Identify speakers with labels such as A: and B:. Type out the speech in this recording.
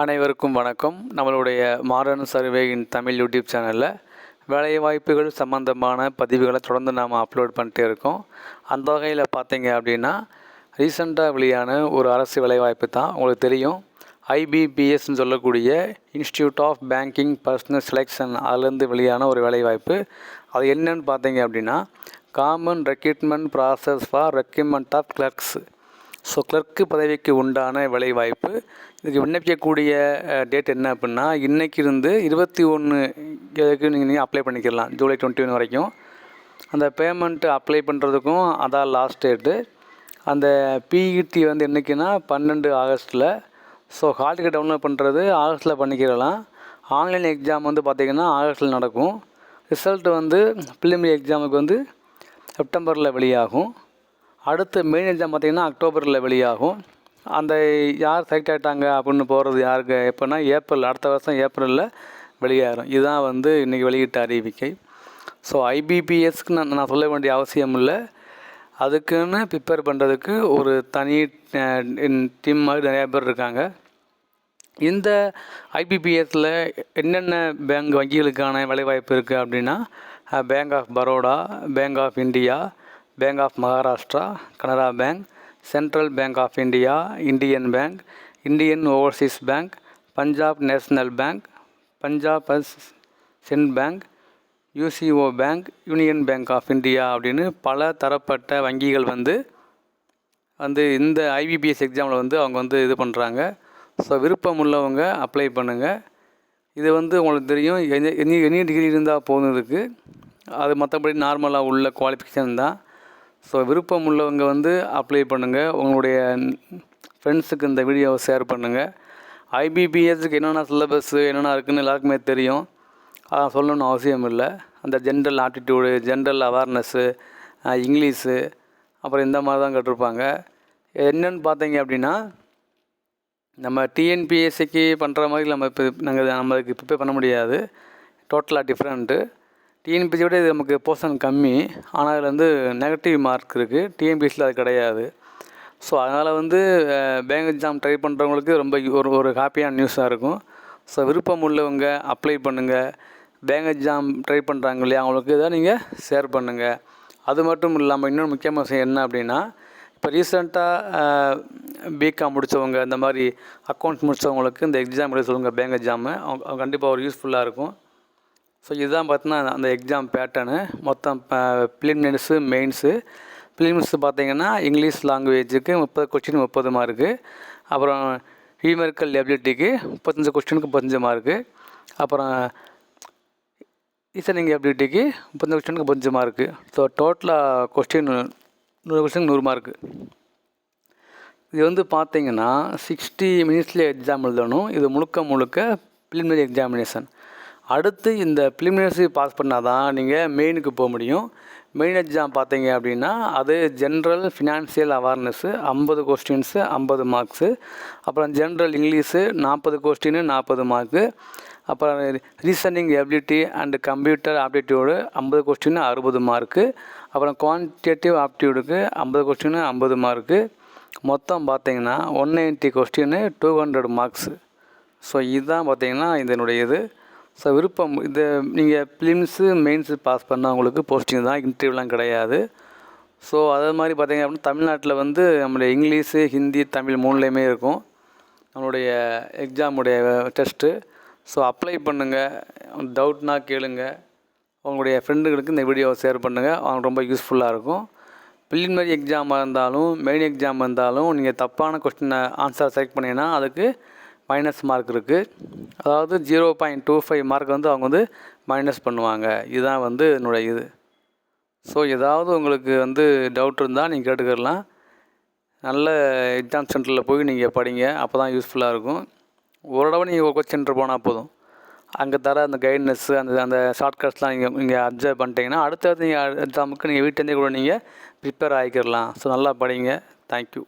A: அனைவருக்கும் வணக்கம். நம்மளுடைய modern survey in Tamil YouTube சேனலில் வேலைவாய்ப்புகள் சம்மந்தமான பதிவுகளை தொடர்ந்து நாம் அப்லோட் பண்ணிட்டே இருக்கோம். அந்த வகையில் பார்த்தீங்க அப்படின்னா ரீசெண்டாக வெளியான ஒரு அரசு வேலைவாய்ப்பு தான். உங்களுக்கு தெரியும். ஐபிபிஎஸ்ன்னு சொல்லக்கூடிய institute of banking personnel selection அதுலேருந்து வெளியான ஒரு வேலைவாய்ப்பு. அது என்னன்னு பார்த்தீங்க அப்படின்னா common recruitment process for recruitment of clerks so clerk பதவிக்கு உண்டான வேலைவாய்ப்பு. இதுக்கு விண்ணப்பிக்கக்கூடிய டேட் என்ன அப்படின்னா இன்றைக்கி இருந்து இருபத்தி ஒன்று நீங்கள் நீங்கள் அப்ளை பண்ணிக்கலாம் ஜூலை டுவெண்ட்டி ஒன் வரைக்கும். அந்த பேமெண்ட்டு அப்ளை பண்ணுறதுக்கும் அதான் லாஸ்ட் டேட்டு அந்த பிஇடி வந்து என்றைக்குன்னா பன்னெண்டு ஆகஸ்ட்டில் ஸோ ஹால் டிக்கெட் டவுன்லோட் பண்ணுறது ஆகஸ்ட்டில் பண்ணிக்கிறலாம் ஆன்லைன் எக்ஸாம் வந்து பார்த்திங்கன்னா ஆகஸ்ட்டில் நடக்கும். ரிசல்ட் வந்து ப்ரிலிமினரி எக்ஸாமுக்கு வந்து செப்டம்பரில் வெளியாகும். அடுத்து மெயின் எக்ஸாம் பார்த்திங்கன்னா அக்டோபரில் வெளியாகும். அந்த யார் செலக்ட் ஆகிட்டாங்க அப்படின்னு போகிறது யாருக்கு எப்போனா ஏப்ரல் அடுத்த வருஷம் ஏப்ரலில் வெளியாகிடும் இதுதான் வந்து இன்றைக்கி வெளியிட்ட அறிவிக்கை. ஸோ ஐபிபிஎஸ்க்கு நான் நான் சொல்ல வேண்டிய அவசியம் இல்லை. அதுக்குன்னு ப்ரிப்பேர் பண்ணுறதுக்கு ஒரு தனி டீம் மாதிரி நிறையா பேர் இருக்காங்க. இந்த ஐபிபிஎஸ்சில் என்னென்ன பேங்க் வங்கிகளுக்கான வேலைவாய்ப்பு இருக்குது அப்படின்னா bank of Baroda bank of India bank of Maharashtra Canara bank central bank of India Indian bank Indian overseas bank Punjab national bank Punjab Sind bank UCO bank union bank of India அப்படின்னு பல தரப்பட்ட வங்கிகள் வந்து வந்து இந்த IBPS எக்ஸாமில் வந்து அவங்க வந்து இது பண்ணுறாங்க ஸோ விருப்பம் உள்ளவங்க அப்ளை பண்ணுங்கள் இது வந்து உங்களுக்கு தெரியும் எனி எனி டிகிரி இருந்தால் போதும் அது மற்றபடி நார்மலாக உள்ள குவாலிஃபிகேஷன் தான். ஸோ விருப்பம் உள்ளவங்க வந்து அப்ளை பண்ணுங்கள் உங்களுடைய ஃப்ரெண்ட்ஸுக்கு இந்த வீடியோவை ஷேர் பண்ணுங்கள் ஐபிபிஎஸ்க்கு என்னென்ன சிலபஸ்ஸு என்னென்ன இருக்குதுன்னு எல்லாருக்குமே தெரியும். அதான் சொல்லணும்னு அவசியம் இல்லை. அந்த general aptitude general awareness English அப்புறம் இந்த மாதிரி தான் கேட்டிருப்பாங்க. என்னென்னு பார்த்தீங்க அப்படின்னா நம்ம டிஎன்பிஎஸ்சிக்கு பண்ணுற மாதிரி நம்ம இப்போ நாங்கள் நம்மளுக்கு ப்ரிப்பேர் பண்ண முடியாது. டோட்டலாக டிஃப்ரெண்ட்டு டிஎன்பிசி விட இது நமக்கு போர்ஷன் கம்மி. ஆனால் அதில் வந்து நெகட்டிவ் மார்க் இருக்குது டிஎன்பிஎஸ்சியில் அது கிடையாது. ஸோ அதனால் வந்து பேங்க் எக்ஸாம் ட்ரை பண்ணுறவங்களுக்கு ரொம்ப ஒரு ஒரு ஹாப்பியான நியூஸாக இருக்கும். ஸோ விருப்பம் உள்ளவங்க அப்ளை பண்ணுங்கள் பேங்க் எக்ஸாம் ட்ரை பண்ணுறாங்க இல்லையா அவங்களுக்கு இதை நீங்கள் ஷேர் பண்ணுங்கள் அது மட்டும் இல்லாமல் இன்னொரு முக்கியமான விஷயம் என்ன அப்படின்னா இப்போ ரீசெண்டாக பிகாம் முடித்தவங்க இந்த மாதிரி அக்கௌண்ட்ஸ் முடித்தவங்களுக்கு இந்த எக்ஸாம் எழுத சொல்லுங்கள் பேங்க் எக்ஸாமு அவங்க கண்டிப்பாக ஒரு யூஸ்ஃபுல்லாக இருக்கும். ஸோ இதுதான் பார்த்தீங்கன்னா அந்த எக்ஸாம் பேட்டர்னு மொத்தம் ப்ரிலிமினரிஸு மெயின்ஸு ப்ரிலிம்ஸ் பார்த்தீங்கன்னா இங்கிலீஷ் லாங்குவேஜுக்கு முப்பது கொஸ்டின் முப்பது மார்க்கு அப்புறம் நியூமெரிக்கல் எபிலிட்டிக்கு முப்பத்தஞ்சு கொஸ்டினுக்கு முப்பத்தஞ்சு மார்க்கு அப்புறம் ஈசனிங் எபிலிட்டிக்கு முப்பத்தஞ்சு கொஸ்டினுக்கு முப்பத்தஞ்சு மார்க்கு ஸோ டோட்டலாக கொஸ்டின் நூறு கொஸ்டின் நூறு மார்க்கு இது வந்து பார்த்தீங்கன்னா சிக்ஸ்டி மினிட்ஸில் எக்ஸாம் எழுதணும். இது முழுக்க முழுக்க ப்ரிலிமினரி எக்ஸாமினேஷன் அடுத்து இந்த ப்ரிலிமினரி பாஸ் பண்ணால் தான் நீங்கள் மெயினுக்கு போக முடியும். மெயின் எக்ஸாம் பார்த்தீங்க அப்படின்னா அது ஜென்ரல் ஃபினான்ஷியல் அவேர்னஸ்ஸு ஐம்பது கொஸ்டின்ஸு ஐம்பது மார்க்ஸு அப்புறம் ஜென்ரல் இங்கிலீஷு நாற்பது கொஸ்டின்னு நாற்பது மார்க்கு அப்புறம் reasoning ability and computer aptitude ஐம்பது கொஸ்டின் அறுபது மார்க்கு அப்புறம் குவான்டிடேட்டிவ் ஆப்டிடியூடுக்கு ஐம்பது கொஸ்டின் ஐம்பது மார்க்கு மொத்தம் பார்த்தீங்கன்னா one ninety கொஸ்டின்னு two hundred marks so இதுதான் பார்த்தீங்கன்னா இதனுடைய இது ஸோ விருப்பம் இது நீங்கள் ப்ளிம்ஸு மெயின்ஸு பாஸ் பண்ணால் உங்களுக்கு போஸ்டிங் தான் இன்டர்வியூலாம் கிடையாது. ஸோ அதே மாதிரி பார்த்திங்க அப்படின்னா தமிழ்நாட்டில் வந்து நம்மளுடைய இங்கிலீஷு ஹிந்தி தமிழ் மூணுலேயுமே இருக்கும். நம்மளுடைய எக்ஸாமுடைய டெஸ்ட்டு ஸோ அப்ளை பண்ணுங்கள் டவுட்னா கேளுங்க. உங்களுடைய ஃப்ரெண்டுகளுக்கு இந்த வீடியோவை ஷேர் பண்ணுங்கள் அவங்க ரொம்ப யூஸ்ஃபுல்லாக இருக்கும். ப்ரிலிமினரி எக்ஸாமாக இருந்தாலும் மெயின் எக்ஸாம் இருந்தாலும் நீங்கள் தப்பான கொஸ்டினை ஆன்சர் செலக்ட் பண்ணிங்கன்னா அதுக்கு மைனஸ் மார்க் இருக்குது அதாவது zero point two five mark வந்து அவங்க வந்து மைனஸ் பண்ணுவாங்க. இதுதான் வந்து என்னுடைய இது. ஸோ ஏதாவது உங்களுக்கு வந்து டவுட் இருந்தால் நீங்கள் கேட்டுக்கிடலாம் நல்ல எக்ஸாம் சென்டரில் போய் நீங்கள் படிங்க. அப்போ தான் யூஸ்ஃபுல்லாக இருக்கும். ஒரு தடவை நீங்கள் ஒரு கோச்சிங் சென்டர் போனால் போதும். அங்கே தர அந்த கைட்னஸ்ஸு அந்த அந்த ஷார்ட்கட்ஸ்லாம் நீங்கள் நீங்கள் அப்சர்வ் பண்ணிட்டீங்கன்னா அடுத்தடுத்து நீங்கள் எக்ஸாமுக்கு நீங்கள் வீட்டிலேருந்தே கூட நீங்கள் ப்ரிப்பேர் ஆகிக்கிடலாம் ஸோ நல்லா படிங்க. தேங்க்யூ